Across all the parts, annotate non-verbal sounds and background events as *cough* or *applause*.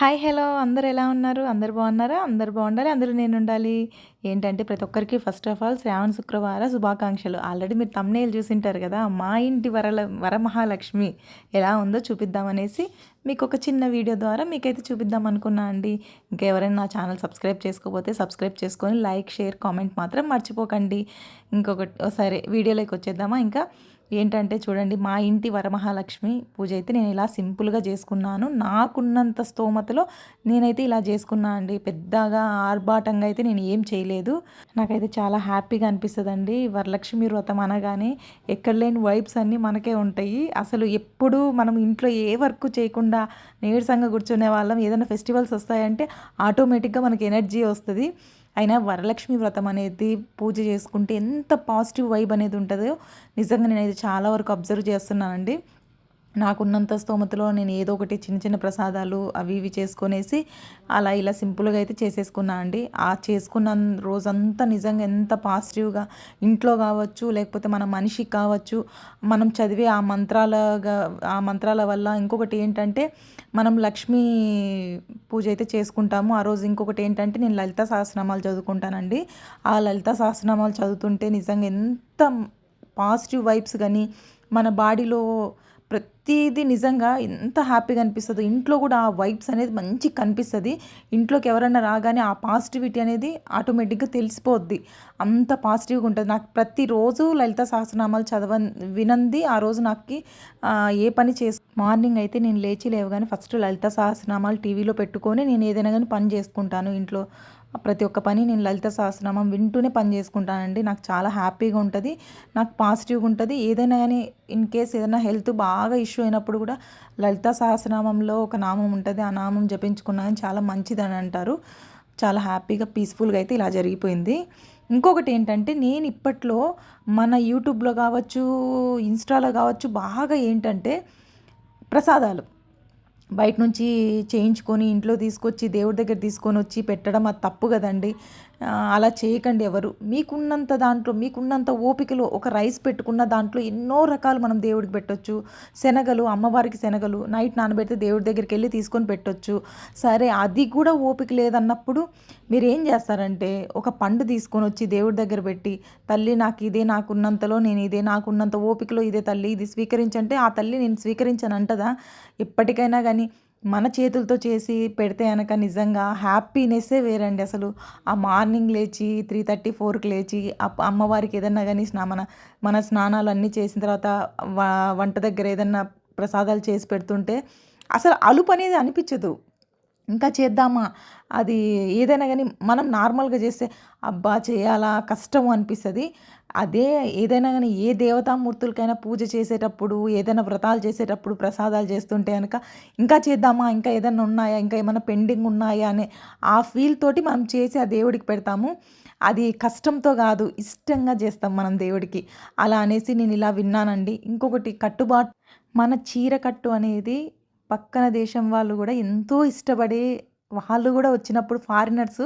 Hi hello. అందరు ఎలా ఉన్నారు? అందరు బాగున్నారా? అందరు బాగుండాలి? అందరూ నేను ఉండాలి ఏంటంటే ప్రతి ఒక్కరికి ఫస్ట్ ఆఫ్ ఆల్ శ్రావణ శుక్రవార శుభాకాంక్షలు. ఆల్రెడీ మీరు తమ్నేలు చూసింటారు కదా మా ఇంటి వరల వరమహాలక్ష్మి ఎలా ఉందో చూపిద్దామనేసి మీకు ఒక చిన్న వీడియో ద్వారా మీకైతే చూపిద్దాం అనుకున్నా అండి. ఇంకెవరైనా నా ఛానల్ సబ్స్క్రైబ్ చేసుకోకపోతే సబ్స్క్రైబ్ చేసుకొని లైక్ షేర్ కామెంట్ మాత్రం మర్చిపోకండి. ఇంకొకటి సరే వీడియోలోకి వచ్చేద్దామా? ఇంకా ఏంటంటే చూడండి మా ఇంటి వరమహాలక్ష్మి పూజ అయితే నేను ఇలా సింపుల్గా చేసుకున్నాను. నాకున్నంత స్తోమతలో నేనైతే ఇలా చేసుకున్నా అండి. పెద్దగా ఆర్భాటంగా అయితే నేను ఏం చేయలేదు. నాకైతే చాలా హ్యాపీగా అనిపిస్తుంది అండి వరలక్ష్మి వ్రతం అనగానే ఎక్కడ లేని వైబ్స్ అన్నీ మనకే ఉంటాయి. అసలు ఎప్పుడు మనం ఇంట్లో ఏ వర్క్ చేయకుండా నీరసంగా కూర్చునే వాళ్ళం. ఏదైనా ఫెస్టివల్స్ వస్తాయంటే ఆటోమేటిక్గా మనకి ఎనర్జీ వస్తుంది. అయినా వరలక్ష్మి వ్రతం అనేది పూజ చేసుకుంటే ఎంత పాజిటివ్ వైబ్ అనేది ఉంటుందో నిజంగా నేను అయితే చాలా వరకు అబ్జర్వ్ చేస్తున్నానండి. నాకున్నంత స్తోమతలో నేను ఏదో ఒకటి చిన్న చిన్న ప్రసాదాలు అవి ఇవి చేసుకునేసి అలా ఇలా సింపుల్గా అయితే చేసేసుకున్నా అండి. ఆ చేసుకున్న రోజంతా నిజంగా ఎంత పాజిటివ్గా ఇంట్లో కావచ్చు లేకపోతే మన మనిషికి కావచ్చు మనం చదివే ఆ మంత్రాలగా ఆ మంత్రాల వల్ల ఇంకొకటి ఏంటంటే మనం లక్ష్మీ పూజ అయితే చేసుకుంటాము. ఆ రోజు ఇంకొకటి ఏంటంటే నేను లలిత సహస్రనామాలు చదువుకుంటానండి. ఆ లలిత సహస్రనామాలు చదువుతుంటే నిజంగా ఎంత పాజిటివ్ వైబ్స్ కానీ మన బాడీలో ప్రతిదీ నిజంగా ఎంత హ్యాపీగా అనిపిస్తుందో ఇంట్లో కూడా ఆ వైబ్స్ అనేది మంచి కనిపిస్తుంది. ఇంట్లోకి ఎవరైనా రాగానే ఆ పాజిటివిటీ అనేది ఆటోమేటిక్గా తెలిసిపోద్ది. అంత పాజిటివ్గా ఉంటుంది. నాకు ప్రతిరోజు లలిత సహస్రనామాలు చదవ వినంది. ఆ రోజు నాకు ఏ పని చేసు మార్నింగ్ అయితే నేను లేచి లేవగానే ఫస్ట్ లలిత సహస్రనామాలు టీవీలో పెట్టుకొని నేను ఏదైనా కానీ పని చేసుకుంటాను ఇంట్లో. ప్రతి ఒక్క పని నేను లలిత సహస్రనామం వింటూనే పని చేసుకుంటానండి. నాకు చాలా హ్యాపీగా ఉంటుంది. నాకు పాజిటివ్గా ఉంటుంది. ఏదైనా కానీ ఇన్ కేస్ ఏదైనా హెల్త్ బాగా ఇష్యూ అయినప్పుడు కూడా లలిత సహస్రనామంలో ఒక నామం ఉంటుంది. ఆ నామం జపించుకున్నాను. చాలా మంచిదని అంటారు. చాలా హ్యాపీగా పీస్ఫుల్గా అయితే ఇలా జరిగిపోయింది. ఇంకొకటి ఏంటంటే నేను ఇప్పట్లో మన యూట్యూబ్లో కావచ్చు ఇన్స్టాలో కావచ్చు బాగా ఏంటంటే ప్రసాదాలు. బయట నుంచి చేయించుకొని ఇంట్లో తీసుకొచ్చి దేవుడి దగ్గర తీసుకొని వచ్చి పెట్టడం అది తప్పు కదండి. అలా చేయకండి ఎవరు. మీకున్నంత దాంట్లో మీకున్నంత ఓపికలో ఒక రైస్ పెట్టుకున్న దాంట్లో ఎన్నో రకాలు మనం దేవుడికి పెట్టొచ్చు. శనగలు అమ్మవారికి శనగలు నైట్ నానబెడితే దేవుడి దగ్గరికి వెళ్ళి తీసుకొని పెట్టొచ్చు. సరే అది కూడా ఓపిక లేదన్నప్పుడు మీరు ఏం చేస్తారంటే ఒక పండు తీసుకొని వచ్చి దేవుడి దగ్గర పెట్టి తల్లి నాకు ఇదే నాకున్నంతలో నేను ఇదే నాకున్నంత ఓపికలో ఇదే తల్లి ఇది స్వీకరించంటే ఆ తల్లి నేను స్వీకరించను అంటదా ఎప్పటికైనా కానీ మన చేతులతో చేసి పెడితే కనుక నిజంగా హ్యాపీనెస్సే వేరండి అసలు. ఆ మార్నింగ్ లేచి త్రీ థర్టీ ఫోర్కి లేచి అమ్మవారికి ఏదన్నా కానీ స్నా మన మన స్నానాలు అన్నీ చేసిన తర్వాత వంట దగ్గర ఏదన్నా ప్రసాదాలు చేసి పెడుతుంటే అసలు అలుపు అనేది అనిపించదు. ఇంకా చేద్దామా? అది ఏదైనా కానీ మనం నార్మల్గా చేస్తే అబ్బా చేయాలా? కష్టం అనిపిస్తుంది. అదే ఏదైనా కానీ ఏ దేవతామూర్తులకైనా పూజ చేసేటప్పుడు ఏదైనా వ్రతాలు చేసేటప్పుడు ప్రసాదాలు చేస్తుంటే కనుక ఇంకా చేద్దామా? ఇంకా ఏదైనా ఉన్నాయా? ఇంకా ఏమైనా పెండింగ్ ఉన్నాయా? అనే ఆ ఫీల్ తోటి మనం చేసి ఆ దేవుడికి పెడతాము. అది కష్టంతో కాదు ఇష్టంగా చేస్తాం మనం దేవుడికి. అలా అనేసి నేను ఇలా విన్నానండి. ఇంకొకటి కట్టుబాటు మన చీర కట్టు అనేది పక్కన దేశం వాళ్ళు కూడా ఎంతో ఇష్టపడే వాళ్ళు కూడా వచ్చినప్పుడు ఫారినర్స్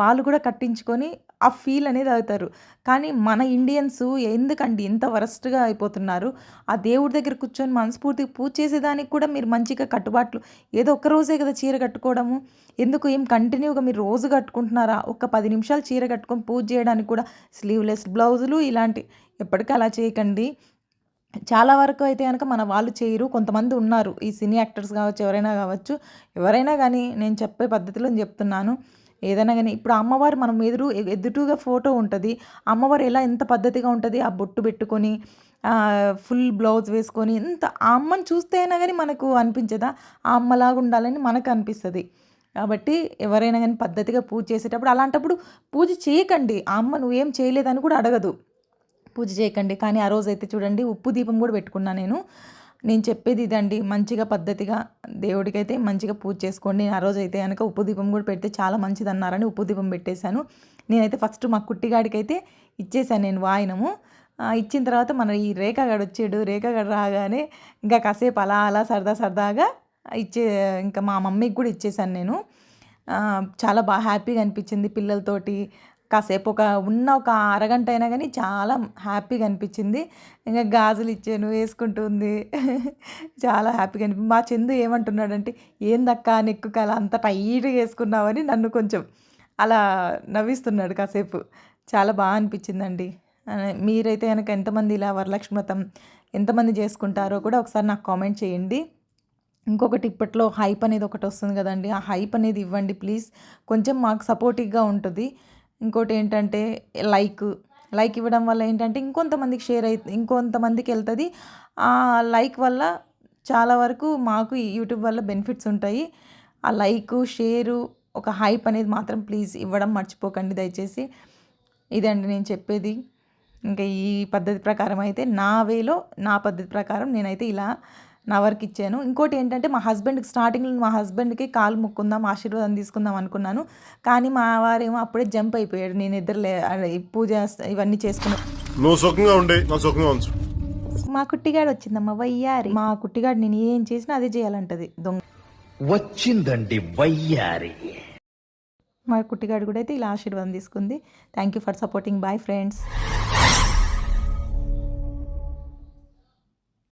వాళ్ళు కూడా కట్టించుకొని ఆ ఫీల్ అనేది అవుతారు. కానీ మన ఇండియన్స్ ఎందుకండి ఇంత వరస్ట్గా అయిపోతున్నారు? ఆ దేవుడి దగ్గర కూర్చొని మనస్ఫూర్తిగా పూజ చేసేదానికి కూడా మీరు మంచిగా కట్టుబాట్లు ఏదో ఒక్క రోజే కదా చీర కట్టుకోవడము. ఎందుకు ఏం కంటిన్యూగా మీరు రోజు కట్టుకుంటున్నారా? ఒక పది నిమిషాలు చీర కట్టుకొని పూజ చేయడానికి కూడా స్లీవ్లెస్ బ్లౌజులు ఇలాంటి ఎప్పటికీ అలా చేయకండి. చాలా వరకు అయితే కనుక మన వాళ్ళు చేయరు. కొంతమంది ఉన్నారు. ఈ సినీ యాక్టర్స్ కావచ్చు ఎవరైనా కావచ్చు. ఎవరైనా కానీ నేను చెప్పే పద్ధతిలో చెప్తున్నాను. ఏదైనా కానీ ఇప్పుడు అమ్మవారు మనం ఎదురు ఎదుటుగా ఫోటో ఉంటుంది. అమ్మవారు ఎలా ఎంత పద్ధతిగా ఉంటుంది? ఆ బొట్టు పెట్టుకొని ఫుల్ బ్లౌజ్ వేసుకొని ఎంత ఆ అమ్మని చూస్తే అయినా కానీ మనకు అనిపించదా? ఆ అమ్మలాగా ఉండాలని మనకు అనిపిస్తుంది. కాబట్టి ఎవరైనా కానీ పద్ధతిగా పూజ చేసేటప్పుడు అలాంటప్పుడు పూజ చేయకండి. ఆ అమ్మ నువ్వేం చేయలేదని కూడా అడగదు. పూజ చేయకండి. కానీ ఆ రోజు అయితే చూడండి ఉప్పు దీపం కూడా పెట్టుకున్నా నేను. నేను చెప్పేది ఇదండి మంచిగా పద్ధతిగా దేవుడికైతే మంచిగా పూజ చేసుకోండి. ఆ రోజు అయితే కనుక ఉప్పు దీపం కూడా పెడితే చాలా మంచిది అన్నారని ఉప్పు దీపం పెట్టేశాను. నేనైతే ఫస్ట్ మా కుట్టిగాడికి అయితే ఇచ్చేసాను నేను వాయినము. ఇచ్చిన తర్వాత మన ఈ రేఖగాడు వచ్చాడు. రేఖగాడు రాగానే ఇంకా కాసేపు అలా అలా సరదా సరదాగా ఇచ్చే ఇంకా మా మమ్మీకి కూడా ఇచ్చేసాను నేను. చాలా బాగా హ్యాపీగా అనిపించింది పిల్లలతోటి. కాసేపు ఒక ఉన్న ఒక అరగంట అయినా కానీ చాలా హ్యాపీగా అనిపించింది. ఇంకా గాజులు ఇచ్చాను వేసుకుంటుంది *laughs* చాలా హ్యాపీగా అనిపి మా చందు ఏమంటున్నాడంటే ఏందక్క నెక్కు కల అంత టైట్గా వేసుకున్నావని నన్ను కొంచెం అలా నవ్విస్తున్నాడు కాసేపు. చాలా బాగా అనిపించిందండి. మీరైతే కనుక ఎంతమంది ఇలా వరలక్ష్మి వ్రతం ఎంతమంది చేసుకుంటారో కూడా ఒకసారి నాకు కామెంట్ చేయండి. ఇంకొకటి ఇప్పట్లో హైప్ అనేది ఒకటి వస్తుంది కదండి. ఆ హైప్ అనేది ఇవ్వండి ప్లీజ్. కొంచెం మాకు సపోర్టివ్గా ఉంటుంది. ఇంకోటి ఏంటంటే లైక్. లైక్ ఇవ్వడం వల్ల ఏంటంటే ఇంకొంతమందికి షేర్ అయి ఇంకొంతమందికి వెళ్తుంది. ఆ లైక్ వల్ల చాలా వరకు మాకు యూట్యూబ్ వల్ల బెనిఫిట్స్ ఉంటాయి. ఆ లైక్ షేరు ఒక హైప్ అనేది మాత్రం ప్లీజ్ ఇవ్వడం మర్చిపోకండి దయచేసి. ఇదండి నేను చెప్పేది. ఇంకా ఈ పద్ధతి ప్రకారం అయితే నా వేలో నా పద్ధతి ప్రకారం నేనైతే ఇలా నా వర్క్ ఇచ్చాను. ఇంకోటి ఏంటంటే మా హస్బెండ్కి స్టార్టింగ్ మా హస్బెండ్కి కాలు మొక్కుందాం ఆశీర్వాదం తీసుకుందాం అనుకున్నాను. కానీ మా వారేమో అప్పుడే జంప్ అయిపోయాడు. నేను ఇద్దరు పూజ ఇవన్నీ చేసుకుని. నువ్వు సుఖంగా ఉండి నాకు సుఖంగా ఉంచు. మా కుట్టిగాడు వచ్చిందమ్మ వయ్యారి. మా కుట్టిగాడు నేను ఏం చేసినా అదే చేయాలంటది దొంగ. వచ్చిందండి వయ్యారి. మా కుట్టిగాడు కూడా అయితే ఇలా ఆశీర్వాదం తీసుకుంది. Thank you for supporting boy friends